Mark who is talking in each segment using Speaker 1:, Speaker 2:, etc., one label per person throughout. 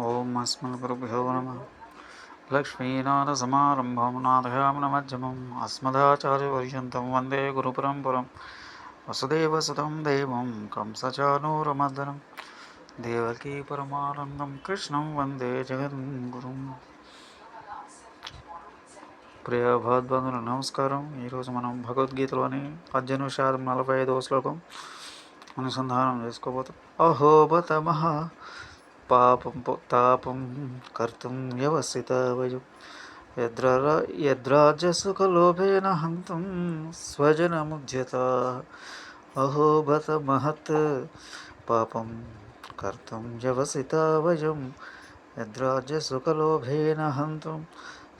Speaker 1: ఓం అస్మద్గురుభ్యో నమ. లక్ష్మీనాథసమారంభం నాథయామనమధ్యమం అస్మదాచార్యపర్యంతం వందే గురుపరంపరం. వసుదేవసుతం దేవం కంసచానూరమర్దనం. దేవకీ పరమానందం కృష్ణం వందే జగద్గురుం. ప్రియ భగవద్బంధులు నమస్కారం. ఈరోజు మనం భగవద్గీతలోని పద్దెనిమిది శాతం నలభై ఐదవ శ్లోకం అనుసంధానం చేసుకోబోతాం అహోబత మహా పాపం తాపం కర్తం వ్యవస్థిత వయు యద్ర యద్రాజ్యసుఖలోభేన హంతం స్వజనముద్యత అహోభత మహత్ పాపం కర్తం వ్యవసిత వయం యద్రాజ్యసుఖలోభేన హంతం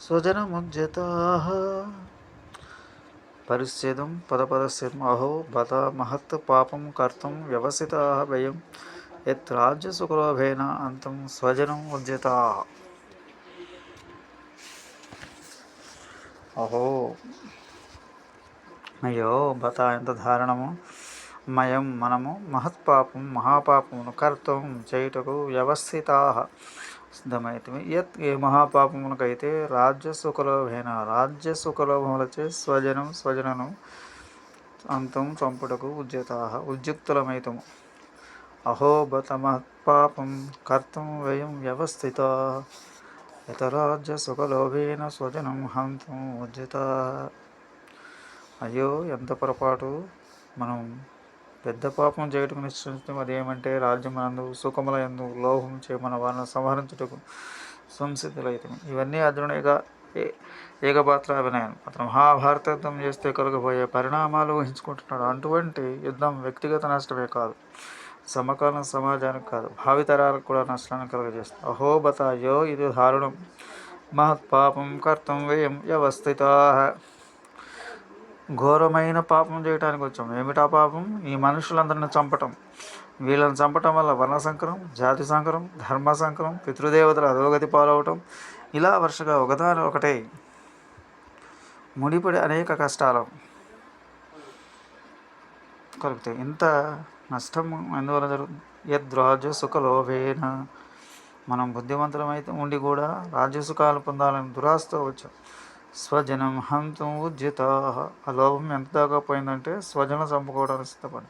Speaker 1: స్వజనముద్యత పరిచ్ఛేదం పదపదస్థితం అహో బత మహత్ పాపం కర్తం వ్యవసిత వయం ఎత్రాజ్యసుకలోభేన అంతం స్వజనం ఉద్యత అహో అయ్యో బత ఎంత దారుణము మయం మనము మహత్పాపం మహాపాపమును కర్తం చేయుటకు వ్యవస్థిత. సిద్ధమైతే యత్ ఏ మహాపాపమునకైతే రాజ్యసుఖలోభేన రాజ్యసుఖలోభములచే స్వజనం స్వజనను అంతం చంపుటకు ఉద్యత ఉద్యుక్తులమైతము. అహో కర్తం వ్యయం వ్యవస్థిత. యతరాజ్య సుఖలోభేన స్వజనం హంతం ఉద్యత అయ్యో ఎంత పొరపాటు. మనం పెద్ద పాపం చేయటం నిశ్చయించడం అదేమంటే రాజ్యం నందు సుఖముల ఎందు లోహం చే మన వారిని సంహరించుటకు సంసిద్ధులైతే. ఇవన్నీ అర్జునుడిగా ఏకపాత్ర అభినయం. అతను మహాభారత యుద్ధం చేస్తే కలగబోయే పరిణామాలు ఊహించుకుంటున్నాడు. అటువంటి యుద్ధం వ్యక్తిగత నష్టమే కాదు. సమకాలీన సమాజానికి కాదు భావితరాలకు కూడా నష్టాన్ని కలుగజేస్తుంది. అహోబతాయో ఇది దారుణం. మహత్పాపం కర్తం వ్యయం వ్యవస్థిత. ఘోరమైన పాపం చేయడానికి వచ్చాం. ఏమిటా పాపం? ఈ మనుషులందరిని చంపటం. వీళ్ళని చంపటం వల్ల వర్ణ సంకరం జాతి సంకరం ధర్మ సంకరం పితృదేవతల అధోగతి పాలవటం ఇలా వరుసగా ఒకదాని ఒకటే. ముడిపడి అనేక కష్టాలు కలుగుతాయి. ఇంత నష్టం ఎందువల్ల జరుగుతుంది? యద్రాజ్య సుఖలోభేన. మనం బుద్ధివంతులమైతే ఉండి కూడా రాజ్యసుఖాలు పొందాలని దురాస్తో వచ్చాం. స్వజనం హంతం ఉద్యత. ఆ లోభం ఎంత దాకా పోయిందంటే స్వజన చంపుకోవడానికి సిద్ధపడి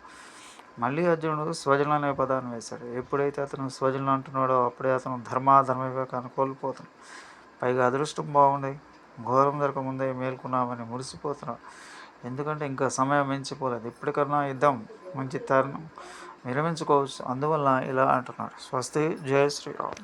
Speaker 1: మళ్ళీ అర్జునుడు స్వజనం అనే పదాన్ని వేశాడు. ఎప్పుడైతే అతను స్వజనం అంటున్నాడో అప్పుడే అతను ధర్మాధర్మ వివేకాన్ని కోల్పోతున్నాడు. పైగా అదృష్టం బాగుండే ఘోరం ముందే మేల్కొన్నామని మురిసిపోతున్నాడు ఎందుకంటే ఇంకా సమయం మించిపోలేదు. ఇప్పటికన్నా యుద్ధం మంచి తరుణం. విరమించుకోవచ్చు. అందువల్ల ఇలా అంటున్నారు. స్వస్తి. జయ శ్రీరామ్.